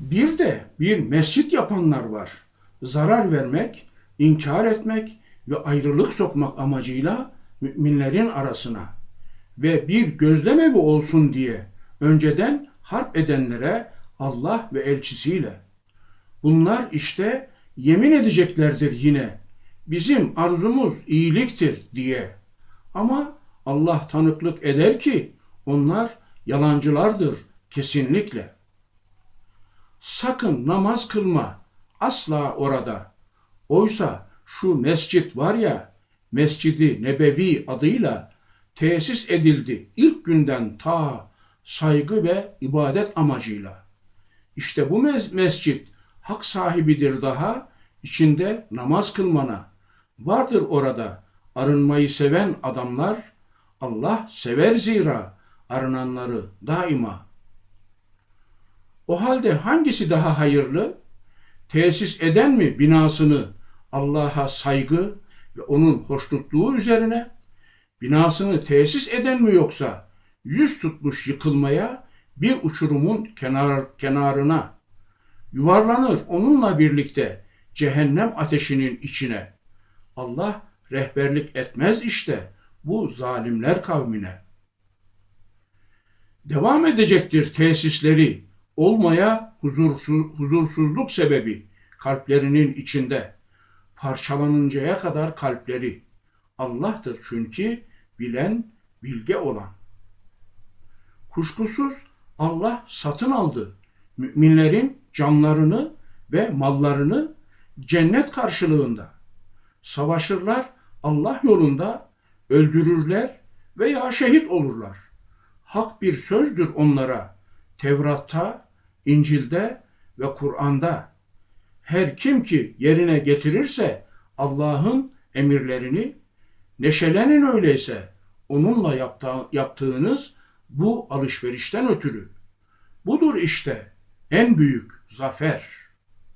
Bir de bir mescit yapanlar var. Zarar vermek, inkar etmek ve ayrılık sokmak amacıyla müminlerin arasına ve bir gözlemevi olsun diye önceden harp edenlere Allah ve elçisiyle. Bunlar işte yemin edeceklerdir yine. Bizim arzumuz iyiliktir diye. Ama Allah tanıklık eder ki onlar yalancılardır kesinlikle. Sakın namaz kılma asla orada. Oysa şu mescit var ya, Mescidi Nebevi adıyla tesis edildi ilk günden ta saygı ve ibadet amacıyla. İşte bu mes- mescit hak sahibidir daha, içinde namaz kılmana. Vardır orada arınmayı seven adamlar, Allah sever zira arınanları daima. O halde hangisi daha hayırlı? Tesis eden mi binasını Allah'a saygı ve onun hoşnutluğu üzerine? Binasını tesis eden mi yoksa yüz tutmuş yıkılmaya bir uçurumun kenar, kenarına yuvarlanır onunla birlikte cehennem ateşinin içine. Allah rehberlik etmez işte bu zalimler kavmine. Devam edecektir tesisleri olmaya huzursuz, huzursuzluk sebebi kalplerinin içinde parçalanıncaya kadar kalpleri. Allah'tır çünkü bilen, bilge olan. Kuşkusuz Allah satın aldı müminlerin canlarını ve mallarını cennet karşılığında. Savaşırlar Allah yolunda, öldürürler veya şehit olurlar. Hak bir sözdür onlara. Tevrat'ta, İncil'de ve Kur'an'da. Her kim ki yerine getirirse Allah'ın emirlerini, neşelenin öyleyse onunla yapta- yaptığınız bu alışverişten ötürü. Budur işte en büyük zafer.''